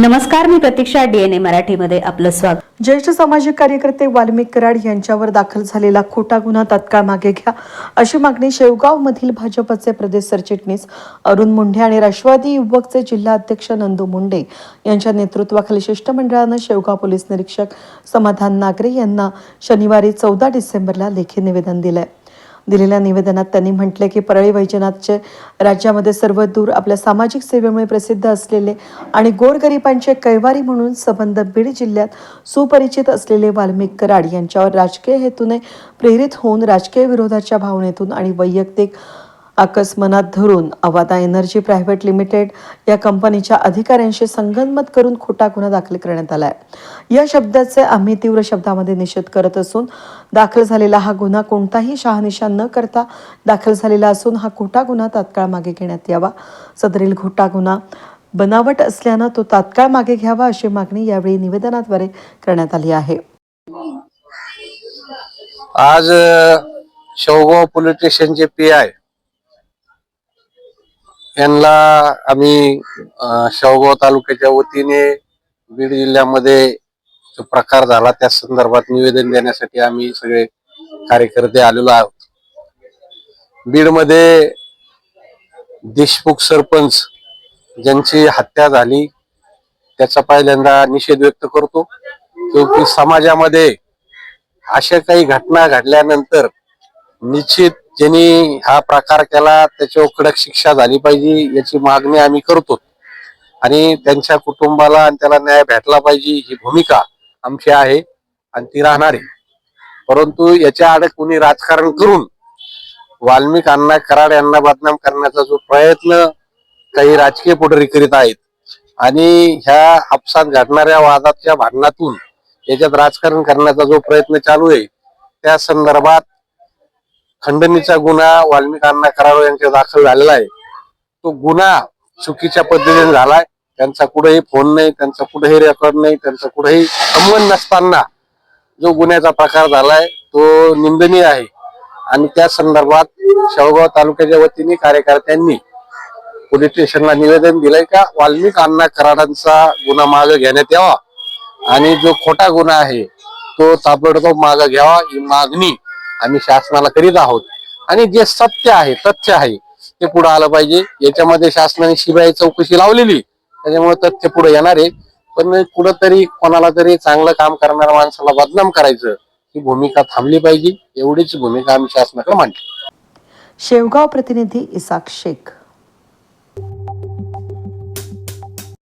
नमस्कार मी प्रतीक्षा डीएनए मराठीमध्ये आपलं स्वागत. ज्येष्ठ सामाजिक कार्यकर्ते वाल्मिक कराड यांच्यावर दाखल झालेला खोटा गुन्हा तत्काळ मागे घ्या अशी मागणी शेवगावमधील भाजपचे प्रदेश सरचिटणीस अरुण मुंढे आणि राष्ट्रवादी युवकचे जिल्हा अध्यक्ष नंदू मुंडे यांच्या नेतृत्वाखाली शिष्टमंडळानं शेवगाव पोलीस निरीक्षक समाधान नागरे यांना शनिवारी चौदा डिसेंबरला लेखी निवेदन दिलंय. दिलेल्या निवेदनात त्यांनी म्हटले की परळी वैजनाथचे राज्यामध्ये सर्व दूर आपल्या सामाजिक सेवेमुळे प्रसिद्ध असलेले आणि गोरगरिबांचे कैवारी म्हणून संबंध बीड जिल्ह्यात सुपरिचित असलेले वाल्मिक कराड यांच्यावर राजकीय हेतूने प्रेरित होऊन राजकीय विरोधाच्या भावनेतून आणि वैयक्तिक आकस्मनात धरून अवादा एनर्जी प्रायव्हेट लिमिटेड या कंपनीच्या अधिकाऱ्यांशी संगनमत करून खोटा गुन्हा दाखल करण्यात आलाय. या शब्दाचे आम्ही तीव्र शब्दामध्ये निषेध करत असून दाखल झालेला हा गुन्हा कोणताही शहानिशा न करता दाखल झालेला असून हा खोटा गुन्हा तात्काळ मागे घेण्यात यावा. सदरील खोटा गुन्हा बनावट असल्यानं तो तात्काळ मागे घ्यावा अशी मागणी यावेळी निवेदनाद्वारे करण्यात आली आहे. आज शेवगाव पोलीस स्टेशनचे पी आय त्यांना आम्ही शेवगाव तालुक्याच्या वतीने बीड जिल्ह्यामध्ये जो प्रकार झाला त्या संदर्भात निवेदन देण्यासाठी आम्ही सगळे कार्यकर्ते आलेलो आहोत. बीडमध्ये देशमुख सरपंच ज्यांची हत्या झाली त्याचा पहिल्यांदा निषेध व्यक्त करतो. क्योंकि समाजामध्ये अशा काही घटना घडल्यानंतर निश्चित ज्यांनी हा प्रकार केला त्याच्यावर कडक शिक्षा झाली पाहिजे याची मागणी आम्ही करतो. आणि त्यांच्या कुटुंबाला आणि त्याला न्याय भेटला पाहिजे ही भूमिका आमची आहे आणि ती राहणार आहे. परंतु याच्या आड कोणी राजकारण करून वाल्मिक अण्णा कराड यांना बदनाम करण्याचा जो प्रयत्न काही राजकीय पुढारी करीत आहेत आणि ह्या आपसात घडणाऱ्या वादाच्या भांडणातून याच्यात राजकारण करण्याचा जो प्रयत्न चालू आहे त्या संदर्भात खंडणीचा गुन्हा वाल्मिकांना करारो यांच्या दाखल झालेला आहे. तो गुन्हा चुकीच्या पद्धतीने झालाय. त्यांचा कुठेही फोन नाही त्यांचा कुठेही रेकॉर्ड नाही त्यांचा कुठेही संबंध नसताना जो गुन्ह्याचा प्रकार झालाय तो निंदनीय आहे. आणि त्या संदर्भात शेवगाव तालुक्याच्या वतीने कार्यकर्त्यांनी पोलीस स्टेशनला निवेदन दिलंय का वाल्मिक अण्णा कराडांचा गुन्हा मागे घेण्यात यावा. आणि जो खोटा गुन्हा आहे तो ताबडतोब मागे घ्यावा. ही मागणी आम्ही शासनाला करीत आहोत. आणि जे सत्य आहे तथ्य आहे ते पुढे आलं पाहिजे. याच्यामध्ये शासनाने शिबाई चौकशी लावलेली. त्याच्यामुळे तथ्य पुढे येणार आहे. पण कुठंतरी कोणाला तरी चांगलं काम करणाऱ्या माणसाला बदनाम करायचं ही भूमिका थांबली पाहिजे. एवढीच भूमिका आम्ही शासनाकडे मांडली. शेवगाव प्रतिनिधी इसाक शेख.